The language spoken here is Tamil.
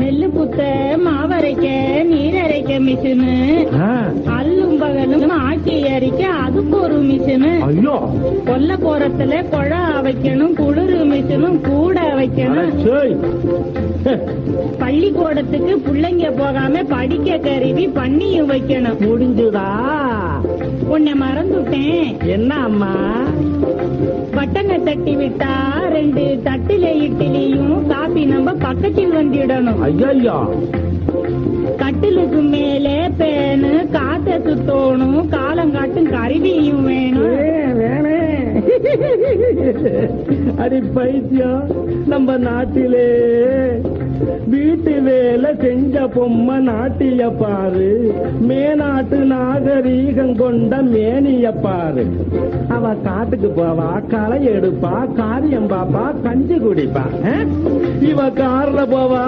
நெல்லு குத்த மாவரைக்க நீர் அரைக்க மிஷினு. அல்லும் பகலும் ஆக்கி அரிக்க அதுக்கு ஒரு மிஷினு. ஐயோ. கொல்ல போறத்துல குழா வைக்கணும் குளிர் மிஷினும் கூட வைக்கணும். பள்ளிக்கூடத்துக்கு பிள்ளைங்க போகாம படிக்க கருவி பண்ணியும் வைக்கணும். முடிஞ்சுதா? உன்னை மறந்துட்டேன். என்ன அம்மா பட்டனை தட்டி விட்டா ரெண்டு தட்டில இட்லியும் பக்கத்தில் வந்துடணும். ஐயோ கட்டிலுக்கு மேலே பேனு காத்த சுத்தோணும் காலங்காட்டும் கருவியும் வேணும். வேணே. அடி பைத்தியம் நம்ம நாட்டிலே. வீட்டு வேலை செஞ்ச பொம்மை நாட்டிய பாரு. மேநாட்டு நாகரீகம் கொண்ட மேனிய பாரு. அவ காட்டுக்கு போவா களை எடுப்பா காரியம் பாப்பா கஞ்சி குடிப்பா இவ கார்ல போவா